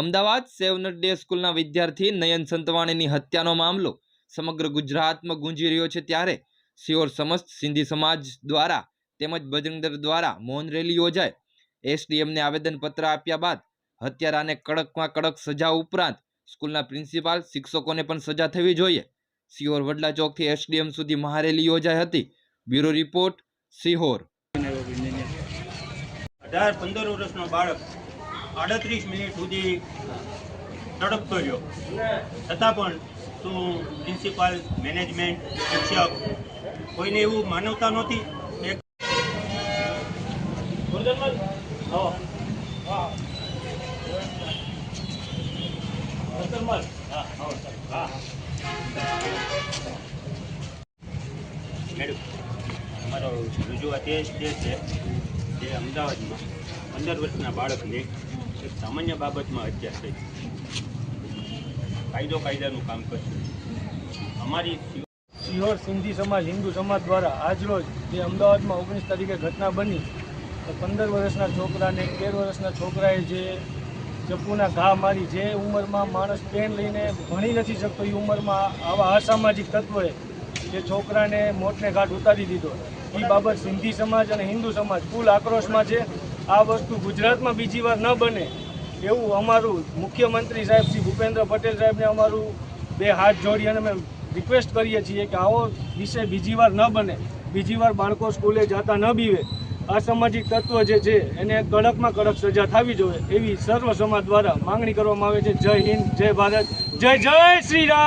Ahmedabad સેવનટ day સ્કૂલના વિદ્યાર્થી નયન સંતવાણીની હત્યાનો મામલો. સમગ્ર ગુજરાતમાં ગુંજી રહ્યો છે ત્યારે સિયોર સમસ્ત સિંધી સમાજ દ્વારા તેમજ બજરંગદર દ્વારા મૌન રેલી યોજાય એસડીએમને આવેદનપત્ર આપ્યા બાદ હત્યારાને કડકમાં કડક સજા ઉપરાંત સ્કૂલના પ્રિન્સિપાલ શિક્ષકોને પણ સજા થવી જોઈએ. સિયોર વડલા ચોકથી એસડીએમ સુધી મહારેલી યોજાઈ હતી. Bureau report Sihor. અઢાર પંદર વર્ષનો બાળક આડત્રીસ મિનિટ સુધી તડપતો રહ્યો. છતાં પણ શું પ્રિન્સિપાલ, મેનેજમેન્ટ, શિક્ષક કોઈને એવું માનવતા નહોતી? એક મેડમ, અમારો રજૂઆત એ છે જે અમદાવાદમાં પંદર વર્ષના બાળકને એક સામાન્ય બાબતમાં હત્યા થઈ કાયદો કાયદાનું કામ કરશે. અમારી સિહોર સિંધી સમાજ, હિન્દુ સમાજ દ્વારા આજરોજ જે અમદાવાદમાં ઓગણીસ તારીખે ઘટના બની, તો પંદર વર્ષના છોકરાને તેર વર્ષના છોકરાએ જે ચપ્પુના ઘા મારી, જે ઉંમરમાં માણસ પેન લઈને ભણી નથી શકતો, એ ઉંમરમાં આવા અસામાજિક તત્વોએ જે છોકરાને મોતને ઘાટ ઉતારી દીધો. એ બાબત સિંધી સમાજ અને હિન્દુ સમાજ ફૂલ આક્રોશમાં છે. આ વસ્તુ ગુજરાતમાં બીજી વાર ન બને એવું અમારું મુખ્યમંત્રી સાહેબ શ્રી ભૂપેન્દ્ર પટેલ સાહેબને અમારું બે હાથ જોડી અને અમે રિક્વેસ્ટ કરીએ છીએ કે આવો વિષય બીજી વાર ન બને. બીજી વાર બાળકો સ્કૂલે જતા ન બીવે. અસામાજિક તત્વ જે છે, એને કડકમાં કડક સજા થવી જોઈએ એવી સર્વ સમાજ દ્વારા માંગણી કરવામાં આવે છે. જય હિન્દ, જય ભારત, જય જય શ્રી રામ!